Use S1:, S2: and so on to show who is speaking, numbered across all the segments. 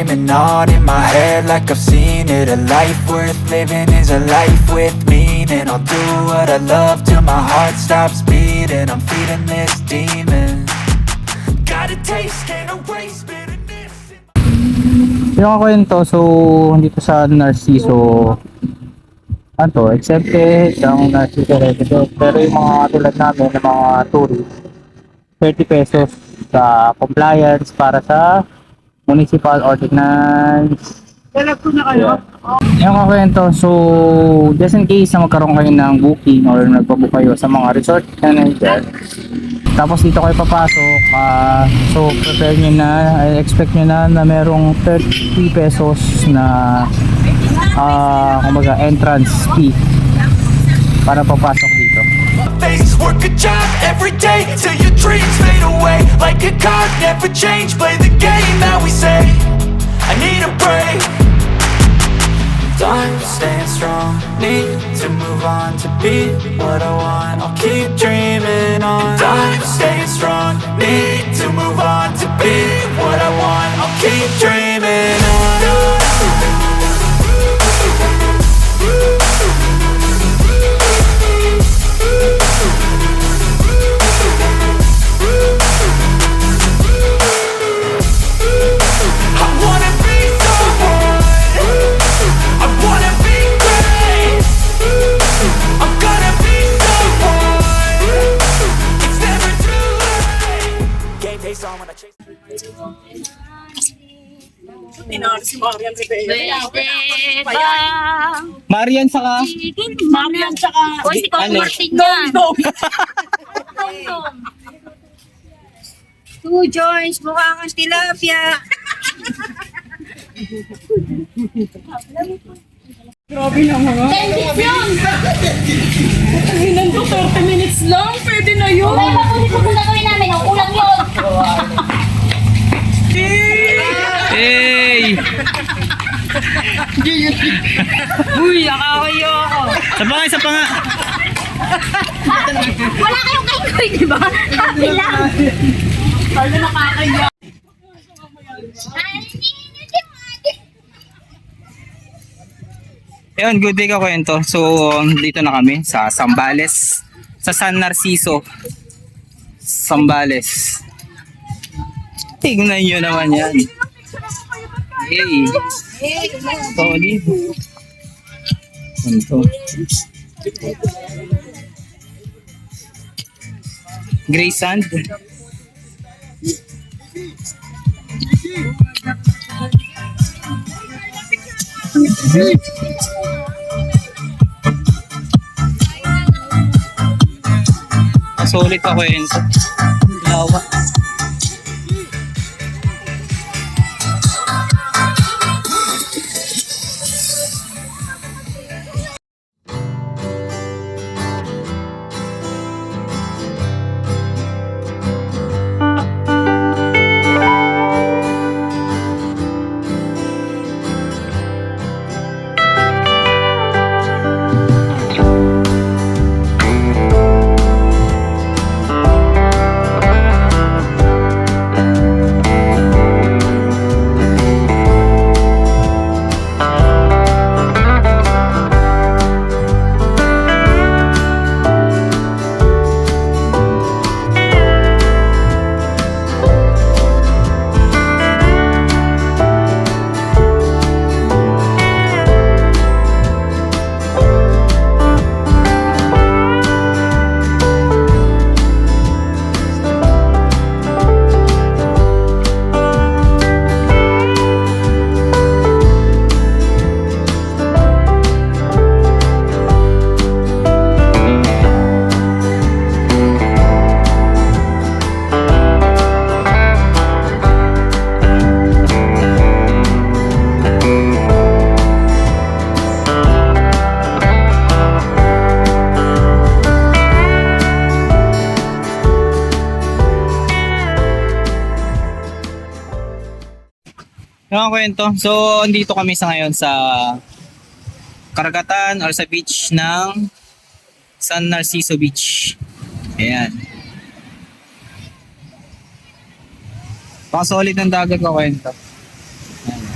S1: Dreaming on in my head like I've seen it. A life worth living is a life with meaning. I'll do what I love till my heart stops beating. I'm feeding this demon. Got a taste, can't erase bitterness.
S2: Yung kwento, so dito sa Narciso. Ano to, accepted ang Narciso resident. Pero yung mga tulad namin, mga tourist, 30 pesos sa compliance para sa municipal ordinance.
S3: Dalag ko na kayo.
S2: Yung kwento, so just in case na magkaroon kayo ng booking or nagpabook kayo sa mga resort na nandiyan, tapos dito kayo papasok, ah, so prepare nyo na, I expect nyo na na merong 30 pesos na ah, kumbaga entrance fee para papasok dito.
S1: face Work a job every day Till your dreams fade away. Like a card, never change. Play the game that we say. I need a break. Time staying strong. Need to move on to be what I want. I'll keep dreaming on. Time staying strong. Need to move on to be what I want. I'll keep dreaming on
S4: Pwede bang
S2: Marian saka
S3: Marian tsaka...
S4: O si Tom
S2: Ano?
S4: Martin yan.
S3: Dong.
S4: Tom.
S5: Two joints, mukha kang tilapia.
S3: Grabe na mga.
S4: 10 minutes yun.
S3: Ko 30 minutes lang. Pwede na yun.
S4: May papunit mo gagawin namin. Ang ulang yun.
S2: Hey!
S3: Uy, nakakayo ako.
S2: Sa pa nga, sa pa nga.
S4: Wala kayong kaingoy, di ba? Sabi lang.
S3: Lalo nakakaya.
S2: Ayun, good day ka kwento. So, dito na kami sa Sambales. Sa San Narciso. Sambales. Tingnan nyo naman yan. Hey. Solid. Ganito. Gray sand. Solid ka kwento. Lawa. Yung ang kwento. So, andito kami sa ngayon sa karagatan or sa beach ng San Narciso Beach. Ayan. Baka solid ng dagat ko kwento. Ayan.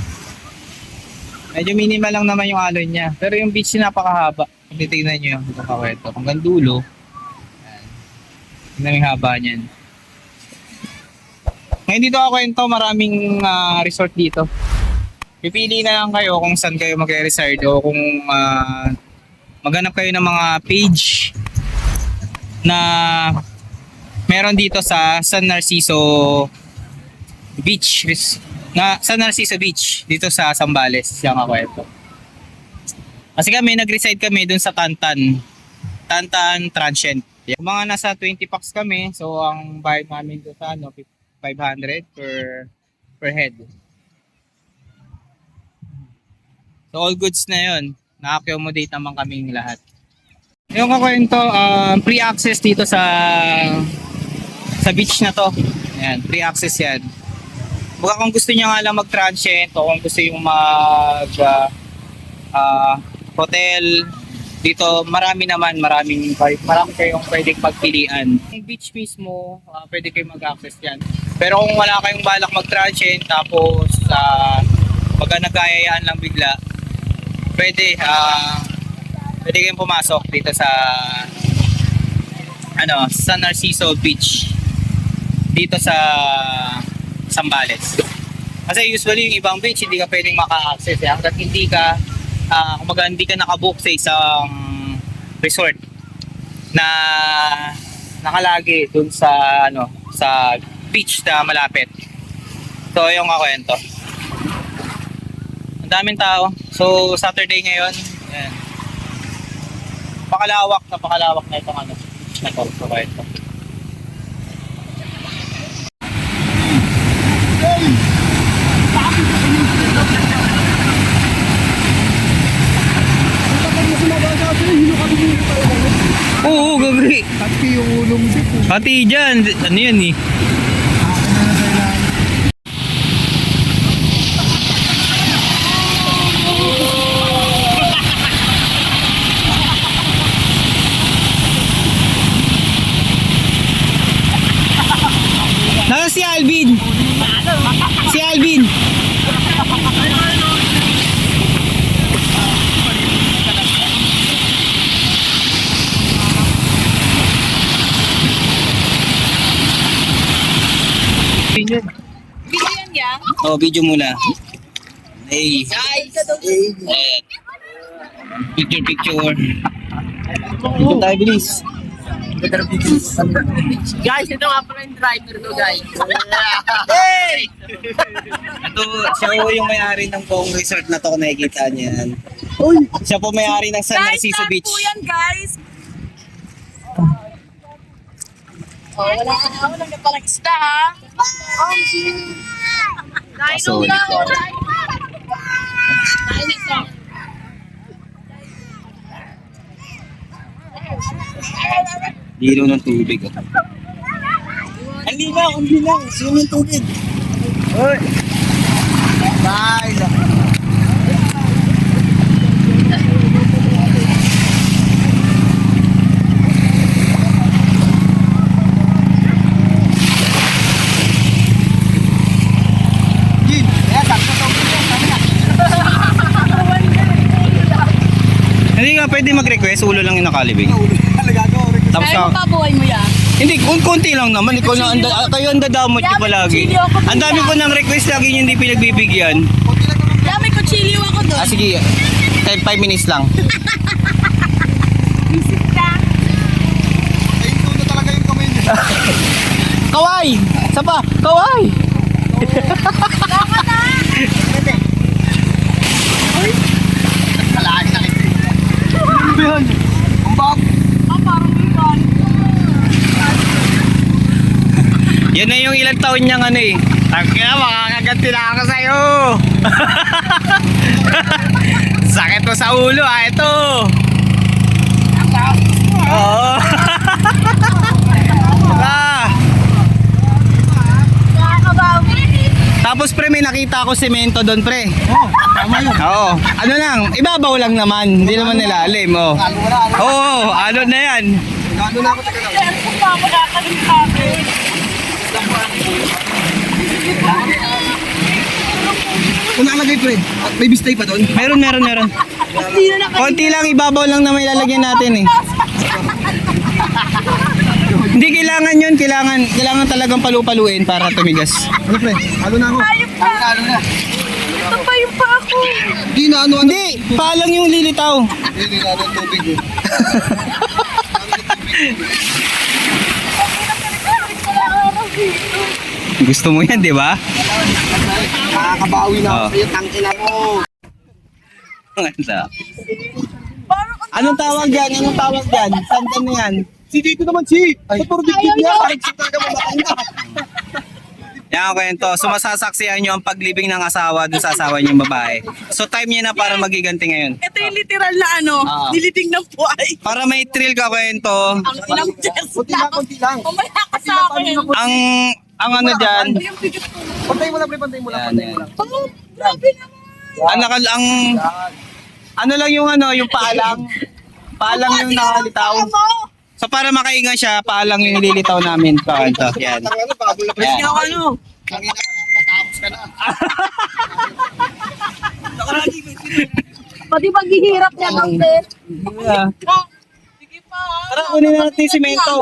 S2: Medyo minimal lang naman yung alon niya. Pero yung beach napakahaba. Kung titignan nyo yung kakwento. Hanggang dulo. Ayan. Tingnan yung haba niyan. Ngayon dito ako kwento, maraming ah, resort dito. Pipili na lang kayo kung saan kayo magre-reside o kung ah, maghanap kayo ng mga page na meron dito sa San Narciso Beach na San Narciso Beach dito sa Sambales yung ako ito. Kasi kami nag-reside kami dun sa Tantan. Tantan Transient. Yung mga nasa 20 packs kami, so ang bayad namin doon sa ano 500 per per head. So all goods na 'yon. Na-accommodate naman kaming lahat. Yung kakwento, um, free access dito sa sa beach na to. Ayan, free access yan. Baka kung gusto niya nga lang mag-transient o kung gusto yung mag ah, ah, hotel dito, marami naman, maraming marami kayong pwedeng pagpilian. Yung beach mismo, ah, pwede kayong mag-access yan. Pero kung wala kayong balak mag-transient tapos uh, pagka nagkayayaan lang bigla, pwede ah pwede kayong pumasok dito sa ano, San Narciso Beach dito sa Sambales. Kasi usually yung ibang beach hindi ka pwedeng maka-access eh. Hanggat hindi ka ah kumbaga hindi ka nakabook sa isang resort na nakalagi dun sa ano sa beach na malapit. So yung kakwento. Ang daming tao. So Saturday ngayon. Ayan. Napakalawak, napakalawak na itong ano. Na kwento. Oo, gagri.
S6: Pati yung ulo mo dito.
S2: Pati dyan, ano yan eh. Oh, video muna. Hey. Ayan. Picture, picture. Picture tayo, bilis.
S3: Guys, ito nga pala yung driver ko guys.
S2: Hey! Ito, siya po yung may-ari ng buong resort na to kung nakikita niyan. Siya po may-ari ng San
S3: Guys,
S2: Narciso
S3: saan
S2: Beach.
S3: po yan guys? Oh, wala ka na. Wala na palang isda ha. Dahil
S2: Kaso, ulit.
S3: Dahil ito.
S2: Dilo ng tubig. Oh. Ang linaw, ang linaw. Sino yung tubig? Hoy! Bye! Hindi nga pwede mag-request, ulo lang yung nakalibig. Tapos
S3: Kaya
S2: ka,
S3: mo pabuhay mo yan?
S2: hindi, kung konti lang naman. Ikaw na, anda, kayo ang dadamot niyo palagi.
S3: Chili ako
S2: Ang dami ko ng request lagi niyo hindi pinagbibigyan.
S3: Kaya may kutsilyo ako doon.
S2: Ah, sige. 10, 5 minutes lang.
S6: Ayun ko na talaga yung kamay niya.
S2: Kaway! Sapa! Kaway!
S6: Ba yan? Ang bab.
S3: Ah, parang.
S2: Yan na yung ilang taon niyang ano eh. Tangkina, makakaganti na ako sa'yo! Sakit mo sa ulo ah, ito! Oo! ah! Tapos pre, may nakita ako semento doon pre.
S6: Oh, tama yun.
S2: Oo. Ano lang, ibabaw lang naman. Hindi naman nilalim. Oh.
S6: Ano wala, ano?
S2: Oo, ano na yan.
S6: Gano na ako taga lang.
S3: Kaya kung pa makakalim sa akin.
S6: pre. At may bistay pa doon.
S2: Meron, meron, meron. Konti lang, ibabaw lang na may lalagyan natin eh. Hindi kailangan yun, kailangan, kailangan talagang palu-paluin para tumigas.
S6: Ano pre? Halo na ako. Halo na, halo na.
S3: Ito pa yung pa
S6: Hindi na ano ano.
S2: Hindi, paalang yung lilitaw.
S6: Hindi na ano tubig eh.
S2: Gusto mo yan, di ba?
S6: Nakakabawi na ako
S2: Oh.
S6: sa'yo. Tangina mo.
S2: Ganda. Anong tawag yan? Anong tawag yan? Saan ka na yan?
S6: Si dito naman si. Ay, puro dibdib niya. Kahit si talaga mamatay na.
S2: Yan ang kwento. So masasaksihan nyo ang paglibing ng asawa dun sa asawa niyong babae. So time niya na para magiganti ngayon.
S3: Ito yung literal na ano,
S2: Ah.
S3: nilibing ng buhay.
S2: Para may thrill ka kwento,
S3: Ang inang Diyos
S6: Kunti lang, kunti lang.
S3: Umaya ka sa akin.
S2: ang ang ano dyan,
S3: Yung ko.
S6: Pantay mo lang pre, pantay mo lang.
S2: Yan,
S6: Pantay
S2: yan.
S6: mo lang.
S3: Oh, grabe naman.
S2: ang, nakal, ang ano lang yung ano, yung paalang. Paalang yung nakalitaw.
S3: Ano?
S2: So para makainga siya, paalang yung nililitaw namin pa kwento. Yan.
S6: Pre.
S2: Yan.
S3: ano?
S6: Matapos ka na.
S4: Pati paghihirap niya ng.
S2: Yeah.
S3: Sige pa.
S2: Tara, kunin na natin yung simento.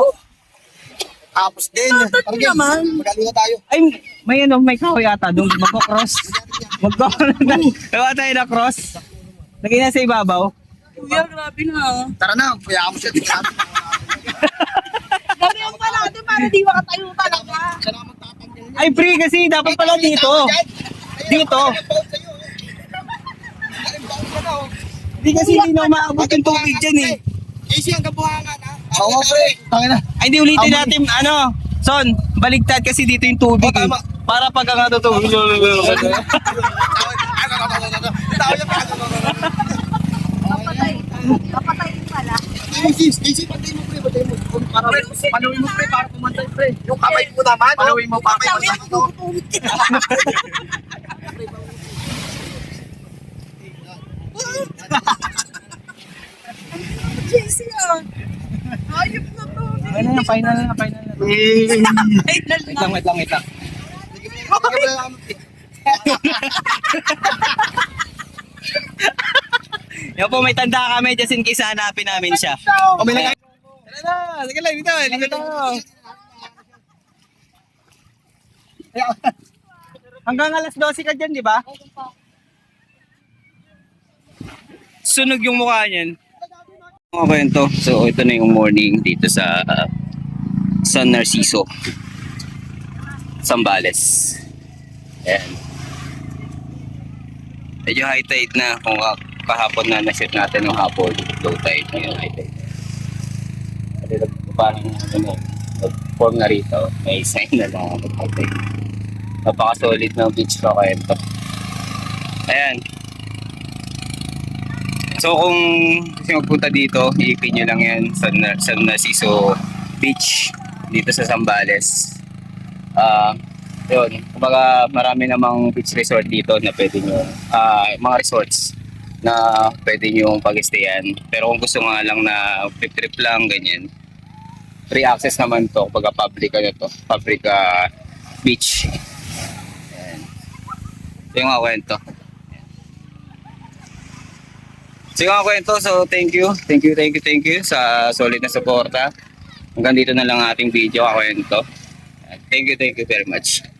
S6: Tapos din.
S3: Tatlo naman.
S6: Magalo na tayo.
S2: Ay, may ano, may kahoy yata doon. Magko-cross. Magko-cross. Gawa tayo na cross. Lagay na sa ibabaw.
S3: Kuya, grabe na.
S6: Tara na, kaya mo siya. Tingnan.
S3: Gawin pa natin para di makatayo talaga.
S6: Na.
S2: Ay, pre, kasi dapat pala dito. Dito. Hindi kasi hindi na umaabot yung tubig dyan eh.
S6: Easy ang kabuhangan ha. Oo pre. Tangina.
S2: Ay, hindi ulitin natin, ano, Son, baligtad kasi dito yung tubig
S6: Oh,
S2: eh. Para pag ang ano to.
S4: Kapatay. Kapatay pala.
S6: Easy, easy. Pantay mo pre, pantay mo. Para panuwi mo pre, para pumantay pre. Yung kamay mo naman. Panuwi mo, kamay mo naman.
S3: JC ah. Ayop na to.
S2: Ano na, final na, final na.
S3: Final
S2: Wait
S3: na.
S2: lang, wait lang, wait lang. Yan po, may tanda kami just in case hanapin namin siya.
S6: O may lang.
S2: Tara na, sige lang, dito, dito. Hanggang alas 12 ka dyan, di ba? Sunog yung mukha niyan. Mga kwento. So, ito na yung morning dito sa uh, San Narciso. Sambales. Ayan. Medyo high tide na kung ah, kahapon na na-shoot natin ng hapon. Low tide ngayon high tide. Kasi parang ano, form na rito. May sign na lang ng high tide. Ng beach pa kwento. Ayan. So kung nyo magpunta dito, iipin nyo lang yan sa, sa Narciso Beach dito sa Zambales. Ah, yun. Kumbaga marami namang beach resort dito na pwede nyo, ah, mga resorts na pwede nyo pag-stayan. Pero kung gusto nga lang na trip-trip lang, ganyan, free access naman to pagka public ano to, public ah, beach. Ayan. Ito yung mga kwento. So yung mga kwento, so thank you, thank you, thank you, thank you sa solid na suporta. Hanggang dito na lang ang ating video, kakwento. Thank you, thank you very much.